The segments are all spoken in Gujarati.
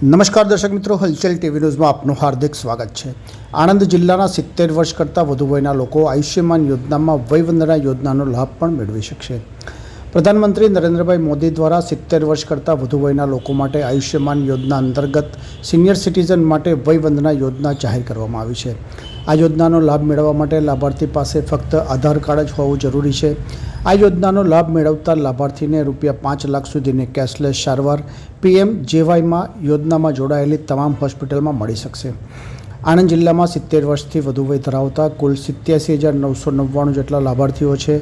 નમસ્કાર દર્શક મિત્રો, હલચલ ટીવી ન્યૂઝમાં આપનું હાર્દિક સ્વાગત છે. આણંદ જિલ્લાના સિત્તેર વર્ષ કરતાં વધુ વયના લોકો આયુષ્યમાન યોજનામાં વયવંદના યોજનાનો લાભ પણ મેળવી શકશે. પ્રધાનમંત્રી નરેન્દ્રભાઈ મોદી દ્વારા સિત્તેર વર્ષ કરતાં વધુ વયના લોકો માટે આયુષ્યમાન યોજના અંતર્ગત સિનિયર સિટીઝન માટે વયવંદના યોજના જાહેર કરવામાં આવી છે. આ યોજનાનો લાભ મેળવવા માટે લાભાર્થી પાસે ફક્ત આધાર કાર્ડ જ હોવું જરૂરી છે. આ યોજનાનો લાભ મેળવતા લાભાર્થીને રૂપિયા પાંચ લાખ સુધીની કેશલેસ સારવાર, પીએમ જેવાયમાં યોજનામાં જોડાયેલી તમામ હોસ્પિટલમાં મળી શકશે. આણંદ જિલ્લામાં સિત્તેર વર્ષથી વધુ વય ધરાવતા કુલ સિત્યાસી હજાર નવસો નવ્વાણું જેટલા લાભાર્થીઓ છે,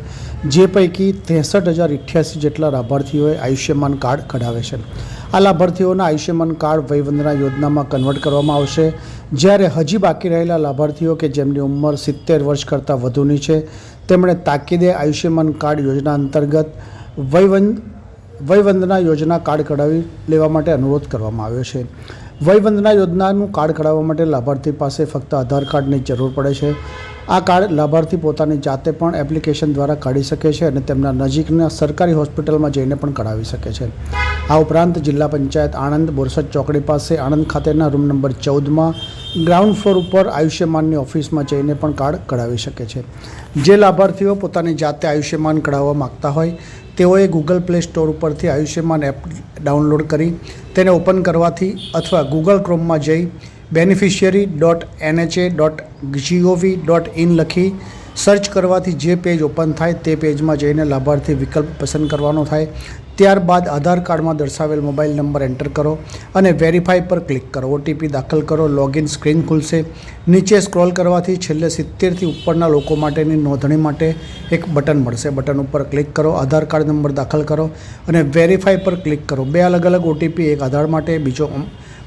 જે પૈકી ત્રેસઠ હજાર અઠ્યાસી જેટલા લાભાર્થીઓએ આયુષ્યમાન કાર્ડ કઢાવે છે. આ લાભાર્થીઓના આયુષ્યમાન કાર્ડ વયવંદના યોજનામાં કન્વર્ટ કરવામાં આવશે. જ્યારે હજી બાકી રહેલા લાભાર્થીઓ કે જેમની ઉંમર સિત્તેર વર્ષ કરતાં વધુની છે, તેમણે તાકીદે આયુષ્યમાન કાર્ડ યોજના અંતર્ગત વયવંદ, વયવંદના યોજના કાર્ડ કઢાવી લેવા માટે અનુરોધ કરવામાં આવ્યો છે. વયવંદના યોજનાનું કાર્ડ કઢાવવા માટે લાભાર્થી પાસે ફક્ત આધાર કાર્ડની જરૂર પડે છે. આ કાર્ડ લાભાર્થી પોતાની જાતે પણ એપ્લિકેશન દ્વારા કાઢી શકે છે અને તેમના નજીકના સરકારી હોસ્પિટલમાં જઈને પણ કઢાવી શકે છે. આ ઉપરાંત જિલ્લા પંચાયત આણંદ બોરસદ ચોકડી પાસે આણંદ ખાતેના રૂમ નંબર ચૌદમાં ગ્રાઉન્ડ ફ્લોર ઉપર આયુષ્યમાનની ઓફિસમાં જઈને પણ કાર્ડ કઢાવી શકે છે. જે લાભાર્થીઓ પોતાની જાતે આયુષ્યમાન કઢાવવા માગતા હોય તેઓએ ગૂગલ પ્લે સ્ટોર ઉપરથી આયુષ્યમાન એપ ડાઉનલોડ કરી તેને ઓપન કરવાથી અથવા ગૂગલ ક્રોમમાં જઈ beneficiary dot NHA dot GOV dot in લખી સર્ચ કરવાથી જે પેજ ઓપન થાય તે પેજમાં જઈને લાભાર્થી વિકલ્પ પસંદ કરવાનો થાય. ત્યારબાદ આધાર કાર્ડમાં દર્શાવેલ મોબાઈલ નંબર એન્ટર કરો અને વેરીફાઈ પર ક્લિક કરો. ઓટીપી દાખલ કરો, લોગિન સ્ક્રીન ખુલશે. નીચે સ્ક્રોલ કરવાથી છેલ્લે સિત્તેરથી ઉપરના લોકો માટેની નોંધણી માટે એક બટન મળશે. બટન ઉપર ક્લિક કરો, આધાર કાર્ડ નંબર દાખલ કરો અને વેરીફાઈ પર ક્લિક કરો. બે અલગ અલગ ઓટીપી એક આધાર માટે, બીજો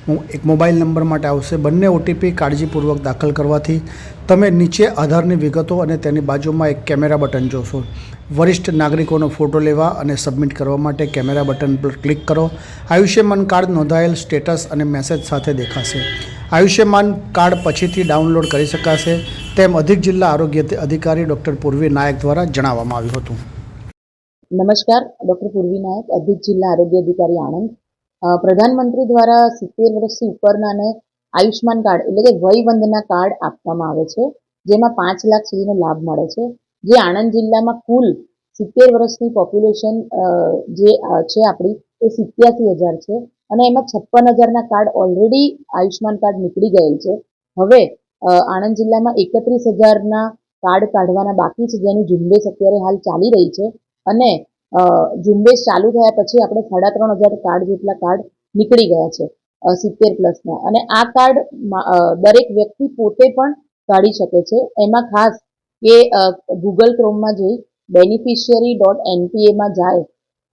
એક મોબાઈલ નંબર માટે આવશે. બંને ઓટીપી કાળજીપૂર્વક દાખલ કરવાથી તમે નીચે આધારની વિગતો અને તેની બાજુમાં એક કેમેરા બટન જોશો. વરિષ્ઠ નાગરિકોનો ફોટો લેવા અને સબમિટ કરવા માટે કેમેરા બટન પર ક્લિક કરો. આયુષ્યમાન કાર્ડ નોંધાયેલ સ્ટેટસ અને મેસેજ સાથે દેખાશે. આયુષ્યમાન કાર્ડ પછીથી ડાઉનલોડ કરી શકાશે તેમ અધિક જિલ્લા આરોગ્ય અધિકારી ડૉક્ટર પૂર્વી નાયક દ્વારા જણાવવામાં આવ્યું હતું. નમસ્કાર, ડૉક્ટર પૂર્વી નાયક, અધિક જિલ્લા આરોગ્ય અધિકારી આણંદ. પ્રધાનમંત્રી દ્વારા સિત્તેર વર્ષથી ઉપરનાને આયુષ્માન કાર્ડ એટલે કે વયવંદના કાર્ડ આપવામાં આવે છે, જેમાં પાંચ લાખ સુધીનો લાભ મળે છે. જે આણંદ જિલ્લામાં કુલ સિત્તેર વર્ષની પોપ્યુલેશન જે છે આપણી, એ સિત્યાસી હજાર છે અને એમાં છપ્પન હજારના કાર્ડ ઓલરેડી આયુષ્માન કાર્ડ નીકળી ગયેલ છે. હવે આણંદ જિલ્લામાં એકત્રીસ હજારના કાર્ડ કાઢવાના બાકી છે, જેની ઝુંબેશ અત્યારે હાલ ચાલી રહી છે અને ઝુંબેશ ચાલુ થયા પછી આપણે સાડા ત્રણ હજાર કાર્ડ જેટલા કાર્ડ નીકળી ગયા છે સિત્તેર પ્લસના. અને આ કાર્ડ દરેક વ્યક્તિ પોતે પણ કાઢી શકે છે. એમાં ખાસ કે ગૂગલ ક્રોમમાં જઈ બેનિફિશિયરી ડોટ એનપીએમાં જાય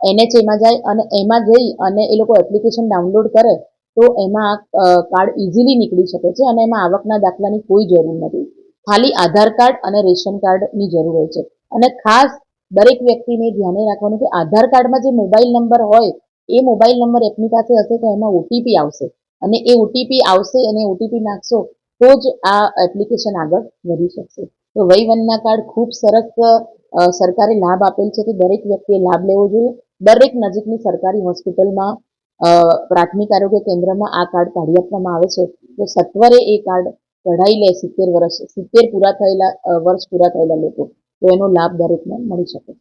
એનએચએમાં જાય અને એમાં જઈ અને એ લોકો એપ્લિકેશન ડાઉનલોડ કરે, તો એમાં કાર્ડ ઇઝીલી નીકળી શકે છે અને એમાં આવકના દાખલાની કોઈ જરૂર નથી. ખાલી આધાર કાર્ડ અને રેશન કાર્ડની જરૂર હોય છે. અને ખાસ દરેક વ્યક્તિને ધ્યાને રાખવાનું કે આધાર કાર્ડમાં જે મોબાઈલ નંબર હોય, એ મોબાઈલ નંબર એમની પાસે હશે તો એમાં ઓટીપી આવશે. અને એ ઓટીપી આવશે અને ઓટીપી નાખશો તો જ આ એપ્લિકેશન આગળ વધી શકશે. તો વયવંદના કાર્ડ ખૂબ સરસ સરકારે લાભ આપેલ છે કે દરેક વ્યક્તિએ લાભ લેવો જોઈએ. દરેક નજીકની સરકારી હોસ્પિટલમાં પ્રાથમિક આરોગ્ય કેન્દ્રમાં આ કાર્ડ કાઢી આપવામાં આવે છે. તો સત્વરે એ કાર્ડ કઢાઈ લે સિત્તેર વર્ષ, સિત્તેર પૂરા થયેલા વર્ષ પૂરા થયેલા લોકો. તો એનો લાભ દરેકને મળી શકે.